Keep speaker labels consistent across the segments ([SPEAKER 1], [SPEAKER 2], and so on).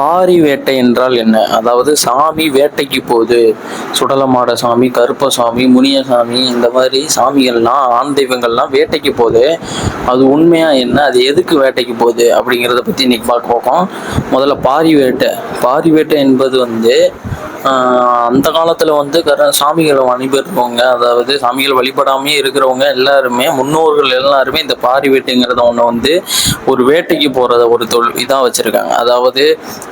[SPEAKER 1] பாரி வேட்டை என்றால் என்ன? அதாவது சாமி வேட்டைக்கு போகுது சுடலமாட சாமி கருப்பசாமி முனியசாமி இந்த மாதிரி சாமிகள்லாம் ஆண் தெய்வங்கள்லாம் வேட்டைக்கு போகுது அது உண்மையாக என்ன? அது எதுக்கு வேட்டைக்கு போகுது? அப்படிங்கிறத பற்றி இன்னைக்கு பார்க்க போகும் முதல்ல பாரி வேட்டை. பாரி வேட்டை என்பது வந்து அந்த காலத்தில் வந்து கர சாமிகளை வழிபடுறவங்க அதாவது சாமிகள் வழிபடாமே இருக்கிறவங்க எல்லாருமே முன்னோர்கள் எல்லாருமே இந்த பாரி வேட்டைங்கிறத ஒன்று வந்து ஒரு வேட்டைக்கு போகிறத ஒரு தொழில் இதாக வச்சுருக்காங்க. அதாவது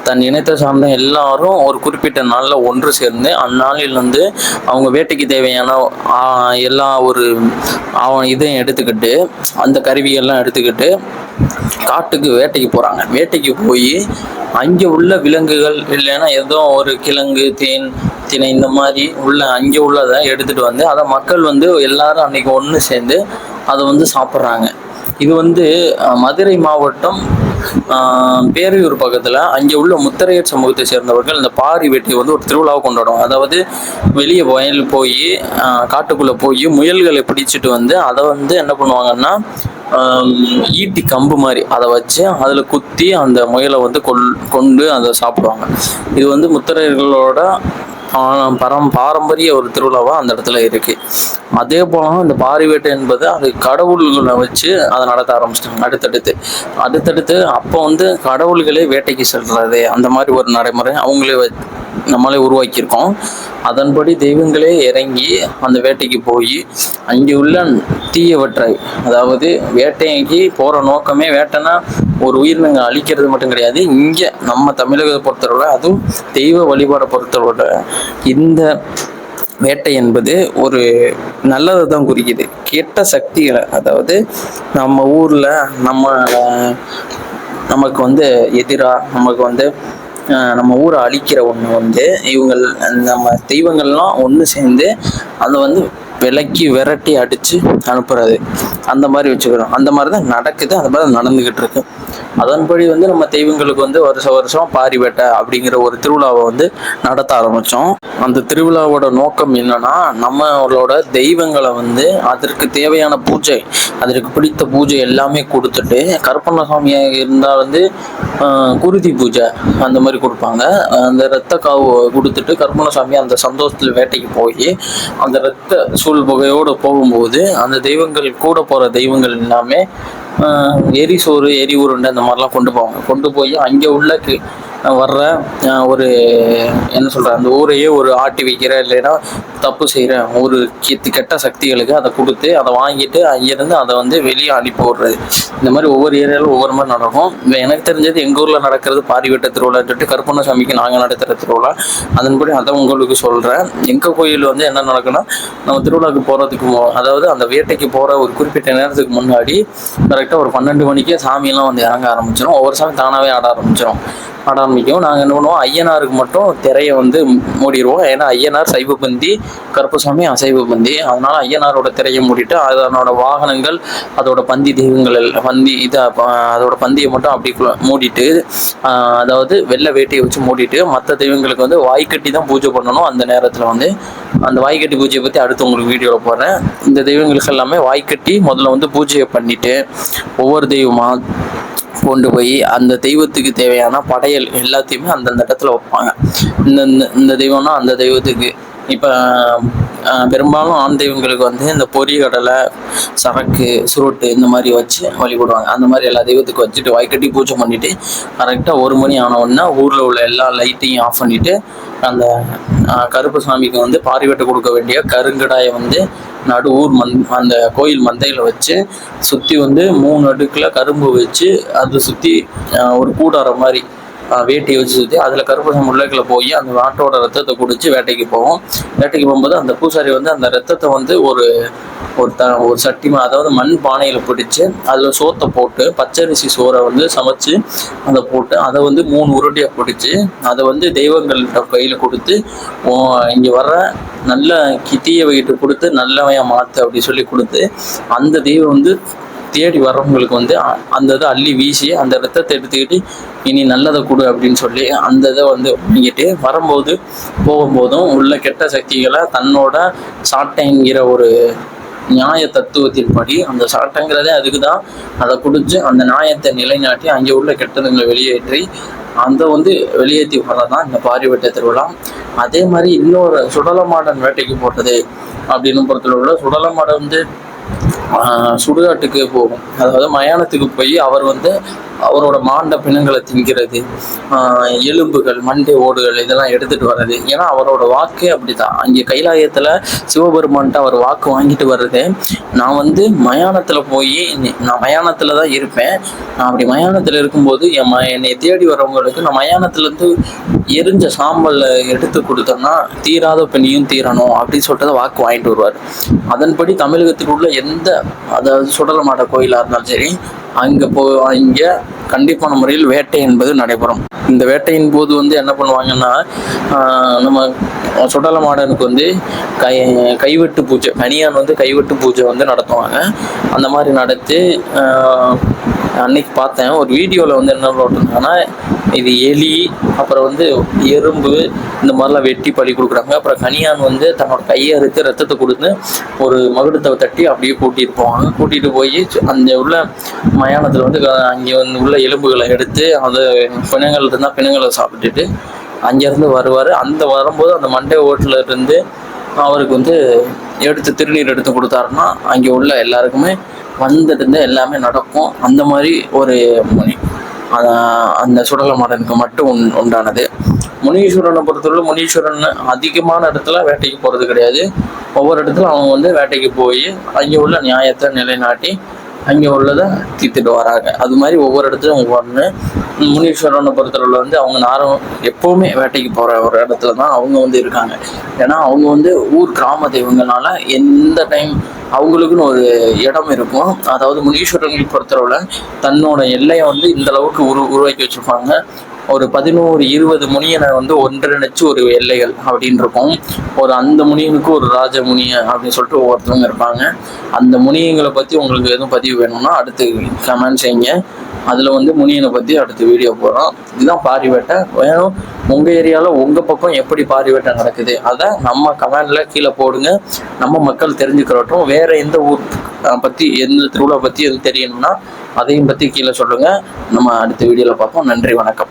[SPEAKER 1] தன் இனத்தை சார்ந்த எல்லாரும் ஒரு குறிப்பிட்ட நாளில் ஒன்று சேர்ந்து அந்நாளில் வந்து அவங்க வேட்டைக்கு தேவையான எல்லா ஒரு அவன் இதையும் எடுத்துக்கிட்டு அந்த கருவியெல்லாம் எடுத்துக்கிட்டு காட்டுக்கு வேட்டைக்கு போகிறாங்க வேட்டைக்கு போய் அங்கே உள்ள விலங்குகள் இல்லைன்னா ஏதோ ஒரு கிழங்கு தேன் திணை இந்த மாதிரி உள்ள அங்கே உள்ளதை எடுத்துகிட்டு வந்து அதை மக்கள் வந்து எல்லாரும் அன்றைக்கி ஒன்று சேர்ந்து அதை வந்து சாப்பிட்றாங்க. இது வந்து மதுரை மாவட்டம் பேரையூர் பக்கத்தில் அங்கே உள்ள முத்தரையர் சமூகத்தை சேர்ந்தவர்கள் இந்த பாரி வேட்டையை வந்து ஒரு திருவிழாவை கொண்டாடுவாங்க. அதாவது வெளியே வயல் போய் காட்டுக்குள்ளே போய் முயல்களை பிடிச்சிட்டு வந்து அதை வந்து என்ன பண்ணுவாங்கன்னா ஈட்டி கம்பு மாதிரி அதை வச்சு அதில் குத்தி அந்த முயலை வந்து கொல் கொண்டு அதை சாப்பிடுவாங்க. இது வந்து முத்தரையர்களோட பரம் பாரம்பரிய ஒரு திருவிழாவாக அந்த இடத்துல இருக்குது அதே போல இந்த பாரிவேட்டை என்பது அது கடவுள்களை வச்சு அதை நடத்த ஆரம்பிச்சிட்டாங்க அடுத்தடுத்து. அடுத்தடுத்து அப்போ வந்து கடவுள்களே வேட்டைக்கு செல்றது அந்த மாதிரி ஒரு நடைமுறை அவங்களே வ- நம்மளே உருவாக்கியிருக்கோம். அதன்படி தெய்வங்களே இறங்கி அந்த வேட்டைக்கு போய் அங்கே உள்ள தீயவற்றை அதாவது வேட்டைக்கு போகிற நோக்கமே வேட்டைனா ஒரு உயிரினங்க அழிக்கிறது மட்டும் கிடையாது. இங்கே நம்ம தமிழகத்தை பொறுத்தவரை அதுவும் தெய்வ வழிபாடை பொறுத்தவரை இந்த வேட்டை என்பது ஒரு நல்லதை தான் குறிக்குது. கெட்ட சக்திகளை அதாவது நம்ம ஊரில் நம்ம நமக்கு வந்து எதிராக நமக்கு வந்து நம்ம ஊரை அழிக்கிற ஒன்று வந்து இவங்கள் நம்ம தெய்வங்கள்லாம் ஒன்று சேர்ந்து அதை வந்து விலக்கி விரட்டி அடித்து அனுப்புறது. அந்த மாதிரி வச்சுக்கிறோம். அந்த மாதிரி தான் நடக்குது. அந்த மாதிரி நடந்துக்கிட்டு இருக்கு. அதன்படி வந்து நம்ம தெய்வங்களுக்கு வந்து வருஷம் வருஷம் பாரி வேட்டை அப்படிங்கிற ஒரு திருவிழாவை வந்து நடத்த ஆரம்பித்தோம் அந்த திருவிழாவோட நோக்கம் என்னன்னா நம்மளோட தெய்வங்களை வந்து அதற்கு தேவையான பூஜை அதற்கு பிடித்த பூஜை எல்லாமே கொடுத்துட்டு கருப்பண்ண சாமியாக இருந்தால் வந்து குருதி பூஜை அந்த மாதிரி கொடுப்பாங்க. அந்த ரத்த காவு கொடுத்துட்டு கருப்பண்ண சாமி அந்த சந்தோஷத்தில் வேட்டைக்கு போய் அந்த ரத்த சூழ் புகையோடு போகும்போது அந்த தெய்வங்கள் கூட போகிற தெய்வங்கள் எல்லாமே எரி சோறு எரி உருண்டை அந்த மாதிரிலாம் கொண்டு போவாங்க. கொண்டு போய் அங்கே உள்ள வர்ற ஒரு என்ன சொல்கிற அந்த ஊரையே ஒரு ஆட்டி வைக்கிற இல்லைன்னா தப்பு செய்கிற ஒரு கெட்ட சக்திகளுக்கு அதை கொடுத்து அதை வாங்கிட்டு அங்கேருந்து அதை வந்து வெளியே அனுப்பி விடுறது இந்த மாதிரி ஒவ்வொரு ஏரியாவிலும் ஒவ்வொரு மாதிரி நடக்கும். எனக்கு தெரிஞ்சது எங்கள் ஊரில் நடக்கிறது பாரிவட்ட திருவிழான்னு சொல்லிட்டு கருப்பண்ண சாமிக்கு நாங்கள் நடத்துகிற திருவிழா. அதன்படி அதை உங்களுக்கு சொல்கிறேன் எங்கள் கோயில் வந்து என்ன நடக்குன்னா நம்ம திருவிழாவுக்கு போகிறதுக்கு அதாவது அந்த வேட்டைக்கு போகிற ஒரு குறிப்பிட்ட நேரத்துக்கு முன்னாடி கரெக்டாக ஒரு பன்னெண்டு மணிக்கே சாமியெல்லாம் வந்து இறங்க ஆரம்பிச்சிடும் ஒவ்வொரு சாமி தானாகவே ஆட ஆரம்பிச்சிடும் ஆட ஆரம்பிக்கும் நாங்கள் என்ன பண்ணுவோம் ஐயனாருக்கு மட்டும் திரையை வந்து மூடிடுவோம் ஏன்னா ஐயனார் சைவபந்தி கருப்பசாமி அசைவபந்தி அதனால ஐயனாரோட திரையை மூடிட்டு அதனோட வாகனங்கள் அதோட பந்தி தெய்வங்கள் பந்தி இதை அதோட பந்தியை மட்டும் அப்படி மூடிட்டு அதாவது வெள்ளை வேட்டியை வச்சு மூடிட்டு மற்ற தெய்வங்களுக்கு வந்து வாய்க்கட்டி தான் பூஜை பண்ணணும் அந்த நேரத்தில் வந்து. அந்த வாய்க்கட்டி பூஜையை பற்றி அடுத்து உங்களுக்கு வீடியோவில் போடுறேன். இந்த தெய்வங்களுக்கு எல்லாமே வாய்க்கட்டி முதல்ல வந்து பூஜையை பண்ணிட்டு ஒவ்வொரு தெய்வமாக கொண்டு போய் அந்த தெய்வத்துக்கு தேவையான படையல் எல்லாத்தையுமே அந்தந்த இடத்துல வைப்பாங்க. இந்த இந்த- இந்த தெய்வம்னா அந்த தெய்வத்துக்கு இப்போ பெரும்பாலும் ஆண் தெய்வங்களுக்கு வந்து இந்த பொரிகடலை சரக்கு சுருட்டு இந்த மாதிரி வச்சு வழிபடுவாங்க அந்த மாதிரி எல்லா தெய்வத்துக்கும் வச்சுட்டு வாய்க்கட்டி பூஜை பண்ணிவிட்டு கரெக்டாக ஒரு மணி ஆன உடனே ஊரில் உள்ள எல்லா லைட்டையும் ஆஃப் பண்ணிவிட்டு அந்த கருப்பு சாமிக்கு வந்து பாரிவெட்டு கொடுக்க வேண்டிய கருங்கடாயை வந்து நடு ஊர் மந் அந்த கோயில் மந்தையில் வச்சு சுற்றி வந்து மூணு அடுக்கில் கரும்பு வச்சு அதை சுற்றி ஒரு கூடாரம் மாதிரி வேட்டி வச்சு சுற்றி அதில் கருப்பசம் உள்ளக்குள்ள போய் அந்த நாட்டோட ரத்தத்தை குடிச்சு வேட்டைக்கு போவோம். வேட்டைக்கு போகும்போது அந்த பூசாரி வந்து அந்த ரத்தத்தை வந்து ஒரு ஒரு த ஒரு சட்டிமா அதாவது மண் பானையில் பிடிச்சி அதில் சோத்தை போட்டு பச்சரிசி சோறை வந்து சமைச்சு அதை போட்டு அதை வந்து மூணு உருண்டையாக பிடிச்சி அதை வந்து தெய்வங்கள்கிட்ட கையில் கொடுத்து இங்கே வர்ற நல்ல கிட்டிய வைக்கிட்டு கொடுத்து நல்லவையாக மாற்று அப்படி சொல்லி கொடுத்து அந்த தெய்வம் வந்து தேடி வர்றவங்களுக்கு வந்து அ- அந்த இதை அள்ளி வீசி அந்த ரத்தத்தை எடுத்துக்கிட்டு இனி நல்லதை கொடு அப்படின்னு சொல்லி அந்த இதை வந்து வாங்கிட்டு வரும்போது போகும்போதும் உள்ள கெட்ட சக்திகளை தன்னோட சாட்டைங்கிற ஒரு நியாய தத்துவத்தின்படி அந்த சாட்டைங்கிறதே அதுக்கு தான். அதை குடிச்சு அந்த நியாயத்தை நிலைநாட்டி அங்கே உள்ள கெட்டதுங்களை வெளியேற்றி அந்த வந்து வெளியேற்றி தான் இந்த பாரிவட்ட திருவிழா. அதே மாதிரி இன்னொரு சுடலமாடன் வேட்டைக்கு போட்டது அப்படின்னு பொறுத்தளவுல சுடலமாடன் வந்து சுடுகாட்டுக்கு போகும். அதாவது மயானத்துக்கு போய் அவர் வந்து அவரோட மாண்ட பிணங்களை திங்கிறது எலும்புகள் மண்டை ஓடுகள் இதெல்லாம் எடுத்துட்டு வர்றது. ஏன்னா அவரோட வாக்கே அப்படிதான். அங்கே கைலாயத்துல சிவபெருமான்ட்ட அவர் வாக்கு வாங்கிட்டு வர்றது. நான் வந்து மயானத்துல போய் நான் மயானத்துல தான் இருப்பேன். நான் அப்படி மயானத்துல இருக்கும்போது என் ம என்னை தேடி வரவங்களுக்கு நான் மயானத்துல இருந்து எரிஞ்ச சாம்பல்ல எடுத்து கொடுத்தோன்னா தீராத பெண்ணியும் தீரணும் அப்படின்னு சொல்லிட்டு வாக்கு வாங்கிட்டு வருவார். அதன்படி தமிழகத்தில் உள்ள எந்த அதாவது சுடலமாட கோயிலாக இருந்தாலும் சரி அங்கே போ இங்கே கண்டிப்பான முறையில் வேட்டை என்பது நடைபெறும். இந்த வேட்டையின் போது வந்து என்ன பண்ணுவாங்கன்னா நம்ம சுடல மாடனுக்கு வந்து கை கைவெட்டு பூஜை கனியான் வந்து கைவெட்டு பூஜை வந்து நடத்துவாங்க. அந்த மாதிரி நடத்தி அன்னைக்கு பார்த்தேன். ஒரு வீடியோவில் வந்து என்ன போட்டிருந்தாங்கன்னா இது எலி அப்புறம் வந்து எறும்பு இந்த மாதிரிலாம் வெட்டி பழி கொடுக்குறாங்க. அப்புறம் கனியான் வந்து தன்னோட கையை அறுத்து ரத்தத்தை கொடுத்து ஒரு மகுடத்தை தட்டி அப்படியே கூட்டிகிட்டு போவாங்க. கூட்டிகிட்டு போய் அந்த உள்ள மயானத்தில் வந்து க- அங்கே வந்து உள்ள எலும்புகளை எடுத்து அதை பிணங்கள் இருந்தால் பிணங்களை சாப்பிட்டுட்டு அங்கேருந்து வருவார். அந்த வரும்போது அந்த மண்டே ஓட்டில் இருந்து அவருக்கு வந்து எடுத்து திருநீர் எடுத்து கொடுத்தாருன்னா அங்கே உள்ள எல்லாருக்குமே வந்துட்டு எல்லாமே நடக்கும். அந்த மாதிரி ஒரு முனி. அந்த சுடல மடனுக்கு மட்டும் உண் உண்டானது. முனீஸ்வரனை பொறுத்தவரை முனீஸ்வரன் அதிகமான இடத்துல வேட்டைக்கு போகிறது கிடையாது. ஒவ்வொரு இடத்துல அவங்க வந்து வேட்டைக்கு போய் அங்கே உள்ள நியாயத்தை நிலைநாட்டி அங்கே உள்ளதை தீர்த்துட்டு வராங்க. அது மாதிரி ஒவ்வொரு இடத்துலையும் ஒவ்வொன்று முனீஸ்வரனை பொறுத்தளவில் வந்து அவங்க நாரம் எப்போவுமே வேட்டைக்கு போகிற ஒரு இடத்துல தான் அவங்க வந்து இருக்காங்க. ஏன்னா அவங்க வந்து ஊர் கிராம தெய்வங்களால எந்த டைம் அவங்களுக்குன்னு ஒரு இடம் இருக்கும். அதாவது முனீஸ்வரனுக்கு பொறுத்தளவில் தன்னோட எல்லையை வந்து இந்த அளவுக்கு உரு உருவாக்கி வச்சுருப்பாங்க. ஒரு பதினோரு இருபது முனியனை வந்து ஒன்றிணைச்சு ஒரு எல்லைகள் அப்படின்னு இருக்கும். ஒரு அந்த முனியனுக்கு ஒரு ராஜ முனிய அப்படின்னு சொல்லிட்டு ஒவ்வொருத்தவங்க இருப்பாங்க. அந்த முனியங்களை பற்றி உங்களுக்கு எதுவும் பதிவு வேணும்னா அடுத்து கமெண்ட் செய்யுங்க. அதில் வந்து முனியனை பற்றி அடுத்த வீடியோ போடுறோம். இதுதான் பாரி வேட்டை வேணும் உங்கள் ஏரியாவில் உங்கள் பக்கம் எப்படி பாரி வேட்டை நடக்குது? அதை நம்ம கமெண்டில் கீழே போடுங்க. நம்ம மக்கள் தெரிஞ்சுக்கிறட்டும். வேறு எந்த ஊர் பற்றி எந்த திருவிழா பற்றி எதுவும் தெரியணும்னா அதையும் பற்றி கீழே சொல்லுங்கள் நம்ம அடுத்த வீடியோவில் பார்ப்போம். நன்றி வணக்கம்.